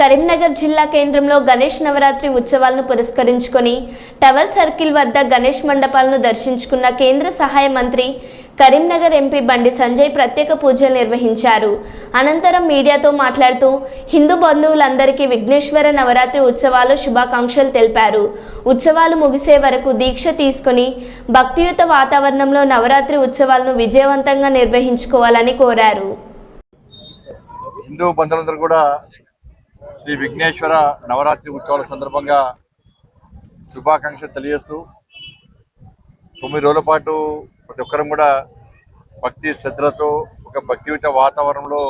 కరీంనగర్ జిల్లా కేంద్రంలో గణేష్ నవరాత్రి ఉత్సవాలను పురస్కరించుకొని టవర్ సర్కిల్ వద్ద గణేష్ మండపాలను దర్శించుకున్న కేంద్ర సహాయ మంత్రి కరీంనగర్ ఎంపీ బండి సంజయ్ ప్రత్యేక పూజలు నిర్వహించారు. అనంతరం మీడియాతో మాట్లాడుతూ హిందూ బంధువులందరికీ విఘ్నేశ్వర నవరాత్రి ఉత్సవాలు శుభాకాంక్షలు తెలిపారు. ఉత్సవాలు ముగిసే వరకు దీక్ష తీసుకుని భక్తియుత వాతావరణంలో నవరాత్రి ఉత్సవాలను విజయవంతంగా నిర్వహించుకోవాలని కోరారు. హిందూ బంధువులందరూ కూడా శ్రీ విఘ్నేశ్వర నవరాత్రి ఉత్సవాల సందర్భంగా శుభాకాంక్షలు తెలియజేస్తూ తొమ్మిది రోజుల పాటు ప్రతి ఒక్కరం కూడా భక్తి శ్రద్ధలతో ఒక భక్తియుత వాతావరణంలో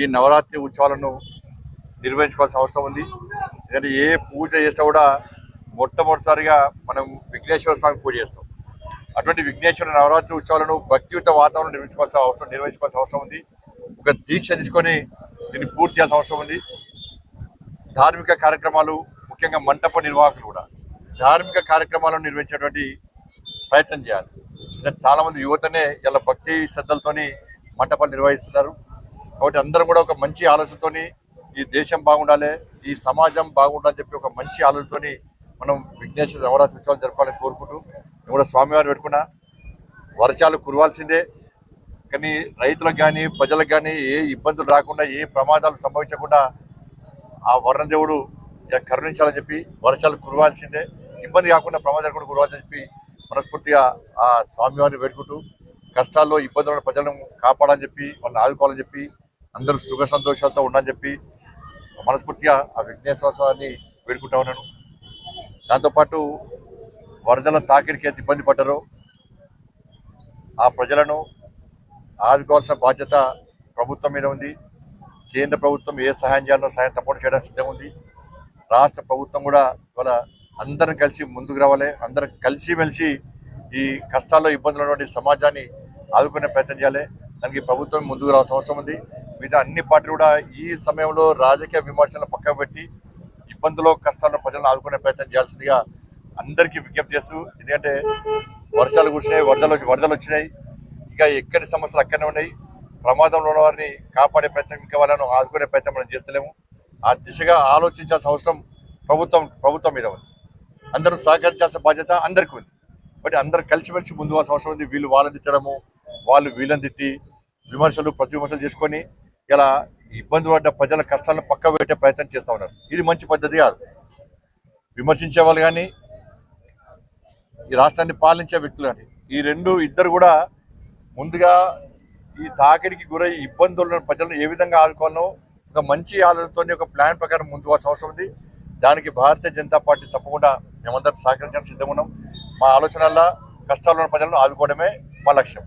ఈ నవరాత్రి ఉత్సవాలను నిర్వహించుకోవాల్సిన అవసరం ఉంది. ఎందుకంటే ఏ పూజ చేసినా కూడా మొట్టమొదటిసారిగా మనం విఘ్నేశ్వర స్వామి పూజ చేస్తాం. అటువంటి విఘ్నేశ్వర నవరాత్రి ఉత్సవాలను భక్తియుత వాతావరణం నిర్వహించుకోవాల్సిన అవసరం నిర్వహించుకోవాల్సిన అవసరం ఉంది. ఒక దీక్ష తీసుకొని దీన్ని పూర్తి చేయాల్సిన అవసరం ఉంది. ధార్మిక కార్యక్రమాలు ముఖ్యంగా మంటప నిర్వాహకులు కూడా ధార్మిక కార్యక్రమాలను నిర్వహించేటువంటి ప్రయత్నం చేయాలి. చాలామంది యువతనే ఇలా భక్తి శ్రద్ధలతోని మంటపాలు నిర్వహిస్తున్నారు. కాబట్టి అందరం కూడా ఒక మంచి ఆలోచనతోని ఈ దేశం బాగుండాలి ఈ సమాజం బాగుండాలని చెప్పి ఒక మంచి ఆలోచనతోని మనం విఘ్నేశ్వర నవరాత్రి ఉత్సవాలు జరపాలని కోరుకుంటూ నేను కూడా స్వామివారు పెట్టుకున్నా వర్షాలు కురవాల్సిందే. కానీ రైతులకు కానీ ప్రజలకు కానీ ఏ ఇబ్బందులు రాకుండా ఏ ప్రమాదాలు సంభవించకుండా ఆ వర్ణదేవుడు ఇక కరుణించాలని చెప్పి వర్షాలు కురవాల్సిందే. ఇబ్బంది కాకుండా ప్రమాదాలు కూడా కురవాల్సి చెప్పి మనస్ఫూర్తిగా ఆ స్వామివారిని వేడుకుంటూ కష్టాల్లో ఇబ్బందులను ప్రజలను కాపాడని చెప్పి వాళ్ళని ఆదుకోవాలని చెప్పి అందరూ సుఖ సంతోషాలతో ఉండని చెప్పి మనస్ఫూర్తిగా ఆ విఘ్నేశ్వర స్వామిని వేడుకుంటా ఉన్నాను. దాంతోపాటు వరదల తాకిడికి ఎంత ఇబ్బంది పడ్డారో ఆ ప్రజలను ఆదుకోవాల్సిన బాధ్యత ప్రభుత్వం మీద ఉంది. కేంద్ర ప్రభుత్వం ఏ సహాయం చేయాలో సహాయం తప్పకుండా చేయడానికి సిద్ధంగా ఉంది. రాష్ట్ర ప్రభుత్వం కూడా ఇవాళ అందరం కలిసి ముందుకు రావాలి. అందరం కలిసి మెలిసి ఈ కష్టాల్లో ఇబ్బందులు ఉన్నటువంటి సమాజాన్ని ఆదుకునే ప్రయత్నం చేయాలి. దానికి ప్రభుత్వం ముందుకు రావాల్సిన అవసరం ఉంది. మిగతా అన్ని పార్టీలు కూడా ఈ సమయంలో రాజకీయ విమర్శలను పక్కకు పెట్టి ఇబ్బందులు కష్టాలను ప్రజలను ఆదుకునే ప్రయత్నం చేయాల్సిందిగా అందరికీ విజ్ఞప్తి చేస్తూ ఎందుకంటే వర్షాలు కురిసినాయి వరదలు వరదలు వచ్చినాయి. ఇక ఎక్కడి సమస్యలు అక్కడనే ఉన్నాయి. ప్రమాదంలో ఉన్న వారిని కాపాడే ప్రయత్నం ఇంకా వాళ్ళను ఆదుకునే ప్రయత్నం మనం చేస్తలేము. ఆ దిశగా ఆలోచించాల్సిన అవసరం ప్రభుత్వం ప్రభుత్వం మీద ఉంది. అందరూ సహకరించాల్సిన బాధ్యత అందరికీ ఉంది. బట్ అందరూ కలిసిమెలిసి ముందు వాళ్ళ అవసరం ఉంది. వీళ్ళు వాళ్ళని తిట్టడము వాళ్ళు వీళ్ళని తిట్టి విమర్శలు ప్రతి విమర్శలు చేసుకొని ఇలా ఇబ్బంది పడ్డ ప్రజల కష్టాలను పక్క పెట్టే ప్రయత్నం చేస్తూ ఉన్నారు. ఇది మంచి పద్ధతి కాదు. విమర్శించే వాళ్ళు కానీ ఈ రాష్ట్రాన్ని పాలించే వ్యక్తులు కానీ ఈ రెండు ఇద్దరు కూడా ముందుగా ఈ తాకిడికి గురై ఇబ్బందులను ప్రజలను ఏ విధంగా ఆదుకోవాలో ఒక మంచి ఆలోచనతో ఒక ప్లాన్ ప్రకారం ముందు అవసరం ఉంది. దానికి భారతీయ జనతా పార్టీ తప్పకుండా మేమందరం సహకరించడానికి సిద్ధంగా ఉన్నాం. మా ఆలోచనల్లో కష్టాల్లో ఉన్న ప్రజలను ఆదుకోవడమే మా లక్ష్యం.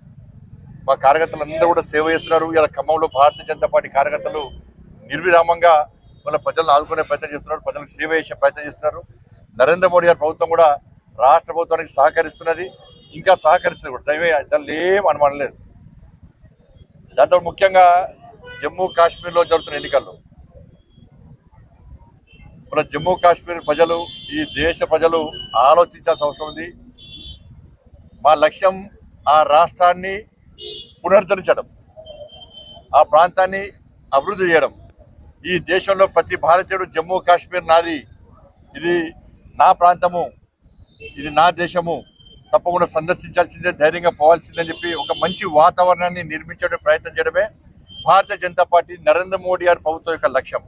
మా కార్యకర్తలు అందరూ కూడా సేవ చేస్తున్నారు. ఇలా ఖమ్మంలో భారతీయ జనతా పార్టీ కార్యకర్తలు నిర్విరామంగా వాళ్ళ ప్రజలను ఆదుకునే ప్రయత్నం చేస్తున్నారు. ప్రజలకు సేవ చేసే ప్రయత్నం చేస్తున్నారు. నరేంద్ర మోడీ గారి ప్రభుత్వం కూడా రాష్ట్ర ప్రభుత్వానికి సహకరిస్తున్నది. ఇంకా సహకరిస్తుంది కూడా. దయవే దానిలో ఏం అనుమానం లేదు. దాంతో ముఖ్యంగా జమ్మూ కాశ్మీర్లో జరుగుతున్న ఎన్నికల్లో. మన జమ్మూ కాశ్మీర్ ప్రజలు ఈ దేశ ప్రజలు ఆలోచించాల్సిన అవసరం ఉంది. మా లక్ష్యం ఆ రాష్ట్రాన్ని పునరుద్ధరించడం ఆ ప్రాంతాన్ని అభివృద్ధి చేయడం. ఈ దేశంలో ప్రతి భారతీయుడు జమ్మూ కాశ్మీర్ నాది. ఇది నా ప్రాంతము ఇది నా దేశము. తప్పకుండా సందర్శించాల్సిందే ధైర్యంగా పోవాల్సిందని చెప్పి ఒక మంచి వాతావరణాన్ని నిర్మించే ప్రయత్నం చేయడమే భారతీయ జనతా పార్టీ నరేంద్ర మోడీ గారి ప్రభుత్వం యొక్క లక్ష్యం.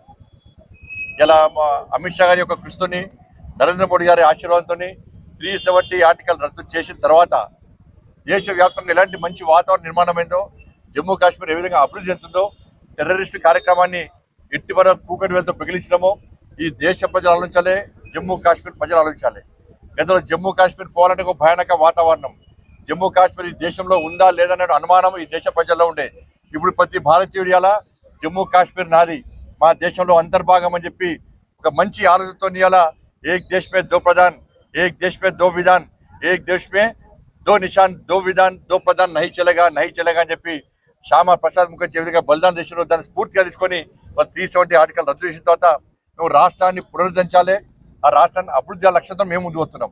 ఇలా మా అమిత్ షా గారి యొక్క కృషితోని నరేంద్ర మోడీ గారి ఆశీర్వాదంతో త్రీ సెవెంటీ ఆర్టికల్ రద్దు చేసిన తర్వాత దేశవ్యాప్తంగా ఎలాంటి మంచి వాతావరణ నిర్మాణమైందో జమ్మూ కాశ్మీర్ ఏ విధంగా అభివృద్ధి చెందుతుందో టెర్రరిస్ట్ కార్యక్రమాన్ని ఎట్టి వరకు కూకటి వేలతో పిగిలించడమో ఈ దేశ ప్రజలు ఆలోచించాలి జమ్మూ కాశ్మీర్ ప్రజలు ఆలోచించాలి. గతంలో జమ్మూ కాశ్మీర్ పోవాలంటే ఒక భయానక వాతావరణం. జమ్మూ కాశ్మీర్ ఈ దేశంలో ఉందా లేదనే అనుమానం ఈ దేశ ప్రజల్లో ఉండే. ఇప్పుడు ప్రతి భారతీయుడి అలా జమ్మూ కాశ్మీర్ నాది. మా దేశంలో అంతర్భాగం అని చెప్పి ఒక మంచి ఆలోచనతో ఇవాళ ఏక్ దేశ్ మే దో ప్రధాన్ ఏక్ దేశ్ మే దో విధాన్ ఏక్ దేశ్ మే దో నిషాన్ దో విధాన్ దో ప్రధాన్ నహి చెలగా నహి చెలగా అని చెప్పి శ్యామా ప్రసాద్ ముఖర్జీ విధంగా బలిదాన్ దేశంలో దాన్ని స్ఫూర్తిగా తీసుకొని త్రీ సెవెంటీ ఆర్టికల్ రద్దు చేసిన తర్వాత నువ్వు రాష్ట్రాన్ని పునరుద్ధరించాలి. ఆ రాష్ట్రాన్ని అభివృద్ధి లక్ష్యంతో మేము ముందు వస్తున్నాం.